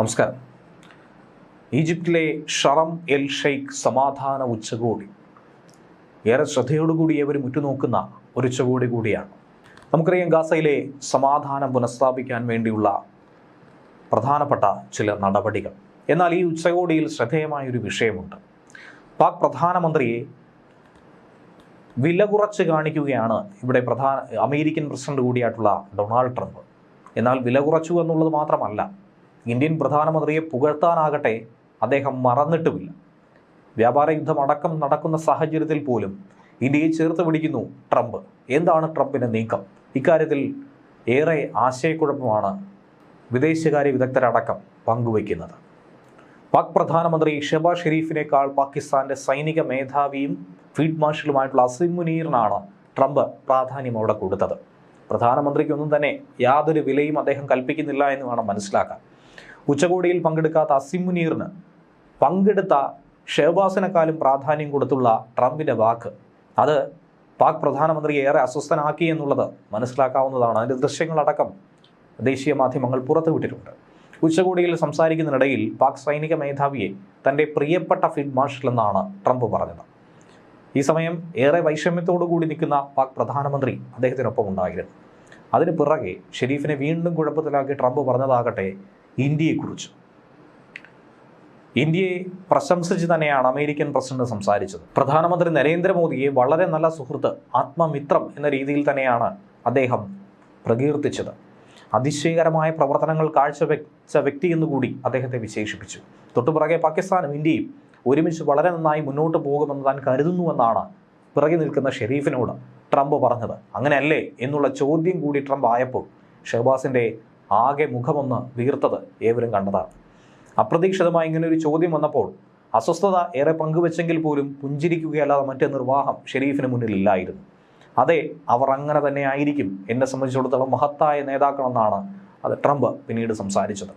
നമസ്കാരം. ഈജിപ്തിലെ ഷറം എൽ ഷെയ്ഖ് സമാധാന ഉച്ചകോടി. ഏറെ ശ്രദ്ധയോടുകൂടി ഏവരും ഉറ്റുനോക്കുന്ന ഒരു ഉച്ചകോടി കൂടിയാണ്. നമുക്കറിയാം ഗാസയിലെ സമാധാനം പുനഃസ്ഥാപിക്കാൻ വേണ്ടിയുള്ള പ്രധാനപ്പെട്ട ചില നടപടികൾ. എന്നാൽ ഈ ഉച്ചകോടിയിൽ ശ്രദ്ധേയമായൊരു വിഷയമുണ്ട്. പാക് പ്രധാനമന്ത്രിയെ വില കുറച്ച് കാണിക്കുകയാണ് ഇവിടെ പ്രധാന അമേരിക്കൻ പ്രസിഡന്റ് കൂടിയായിട്ടുള്ള ഡൊണാൾഡ് ട്രംപ്. എന്നാൽ വില കുറച്ചു എന്നുള്ളത് മാത്രമല്ല ഇന്ത്യൻ പ്രധാനമന്ത്രിയെ പുകഴ്ത്താനാകട്ടെ അദ്ദേഹം മറന്നിട്ടുമില്ല. വ്യാപാര യുദ്ധം അടക്കം നടക്കുന്ന സാഹചര്യത്തിൽ പോലും ഇന്ത്യയെ ചേർത്ത് പിടിക്കുന്നു ട്രംപ്. എന്താണ് ട്രംപിന്റെ നീക്കം? ഇക്കാര്യത്തിൽ ഏറെ ആശയക്കുഴപ്പമാണ് വിദേശകാര്യ വിദഗ്ധരടക്കം പങ്കുവയ്ക്കുന്നത്. പാക് പ്രധാനമന്ത്രി ഷെബാ ഷെരീഫിനേക്കാൾ പാകിസ്ഥാന്റെ സൈനിക മേധാവിയും ഫീൽഡ് മാർഷലുമായിട്ടുള്ള അസിം മുനീറിനാണ് ട്രംപ് പ്രാധാന്യം അവിടെ കൊടുത്തത്. പ്രധാനമന്ത്രിക്കൊന്നും തന്നെ യാതൊരു വിലയും അദ്ദേഹം കൽപ്പിക്കുന്നില്ല എന്ന് വേണം മനസ്സിലാക്കാൻ. ഉച്ചകോടിയിൽ പങ്കെടുക്കാത്ത അസിം മുനീറിന് പങ്കെടുത്ത ഷെഹബാസിനെക്കാളും പ്രാധാന്യം കൊടുത്തുള്ള ട്രംപിന്റെ വാക്ക്. അത് പാക് പ്രധാനമന്ത്രിയെ ഏറെ അസ്വസ്ഥനാക്കി എന്നുള്ളത് മനസ്സിലാക്കാവുന്നതാണ്. അതിന്റെ ദൃശ്യങ്ങളടക്കം ദേശീയ മാധ്യമങ്ങൾ പുറത്തുവിട്ടിട്ടുണ്ട്. ഉച്ചകോടിയിൽ സംസാരിക്കുന്നതിനിടയിൽ പാക് സൈനിക മേധാവിയെ തന്റെ പ്രിയപ്പെട്ട ഫീൽഡ് മാർഷൽ എന്നാണ് ട്രംപ് പറഞ്ഞത്. ഈ സമയം ഏറെ കൂടി നിൽക്കുന്ന പാക് പ്രധാനമന്ത്രി അദ്ദേഹത്തിനൊപ്പം ഉണ്ടായിരുന്നു. അതിന് പിറകെ ഷെരീഫിനെ വീണ്ടും കുഴപ്പത്തിലാക്കി ട്രംപ് പറഞ്ഞതാകട്ടെ ഇന്ത്യയെക്കുറിച്ച്. ഇന്ത്യയെ പ്രശംസിച്ച് തന്നെയാണ് അമേരിക്കൻ പ്രസിഡന്റ് സംസാരിച്ചത്. പ്രധാനമന്ത്രി നരേന്ദ്രമോദിയെ വളരെ നല്ല സുഹൃത്ത് ആത്മമിത്രം എന്ന രീതിയിൽ തന്നെയാണ് അദ്ദേഹം പ്രകീർത്തിച്ചത്. അതിശയകരമായ പ്രവർത്തനങ്ങൾ കാഴ്ചവെച്ച വ്യക്തി എന്നുകൂടി അദ്ദേഹത്തെ വിശേഷിപ്പിച്ചു. തൊട്ടുപുറകെ പാകിസ്ഥാനും ഇന്ത്യയും ഒരുമിച്ച് വളരെ നന്നായി മുന്നോട്ട് പോകുമെന്ന് താൻ കരുതുന്നുവെന്നാണ് പിറകെ നിൽക്കുന്ന ഷെരീഫിനോട് ട്രംപ് പറഞ്ഞത്. അങ്ങനെയല്ലേ എന്നുള്ള ചോദ്യം കൂടി ട്രംപ് ആയപ്പോൾ ഷഹബാസിന്റെ ആകെ മുഖമൊന്ന് വീർത്തത് ഏവരും കണ്ടതാണ്. അപ്രതീക്ഷിതമായി ഇങ്ങനെ ഒരു ചോദ്യം വന്നപ്പോൾ അസ്വസ്ഥത ഏറെ പങ്കുവെച്ചെങ്കിൽ പോലും പുഞ്ചിരിക്കുകയല്ലാതെ മറ്റേ നിർവാഹം ഷെരീഫിന് മുന്നിലില്ലായിരുന്നു അതെ അവർ അങ്ങനെ തന്നെ ആയിരിക്കും എന്നെ സംബന്ധിച്ചിടത്തോളം മഹത്തായ നേതാക്കളെന്നാണ് അത് ട്രംപ് പിന്നീട് സംസാരിച്ചത്.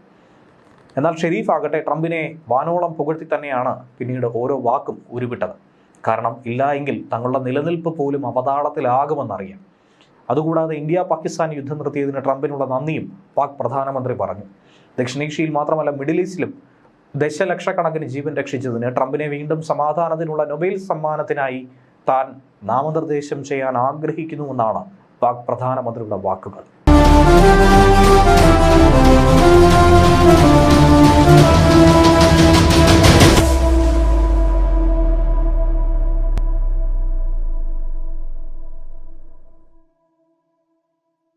എന്നാൽ ഷെരീഫ് ആകട്ടെ ട്രംപിനെ വാനോളം പുകഴ്ത്തി തന്നെയാണ് പിന്നീട് ഓരോ വാക്കും ഉരുവിട്ടത്. കാരണം ഇല്ല എങ്കിൽ തങ്ങളുടെ നിലനിൽപ്പ് പോലും അവതാളത്തിലാകുമെന്നറിയാം. അതുകൂടാതെ ഇന്ത്യ പാകിസ്ഥാൻ യുദ്ധം നിർത്തിയതിന് ട്രംപിനുള്ള നന്ദിയും പാക് പ്രധാനമന്ത്രി പറഞ്ഞു. ദക്ഷിണേഷ്യയിൽ മാത്രമല്ല മിഡിൽ ഈസ്റ്റിലും ദശലക്ഷക്കണക്കിന് ജീവൻ രക്ഷിച്ചതിന് ട്രംപിനെ വീണ്ടും സമാധാനത്തിനുള്ള നൊബേൽ സമ്മാനത്തിനായി താൻ നാമനിർദ്ദേശം ചെയ്യാൻ ആഗ്രഹിക്കുന്നുവെന്നാണ് പാക് പ്രധാനമന്ത്രിയുടെ വാക്കുകൾ.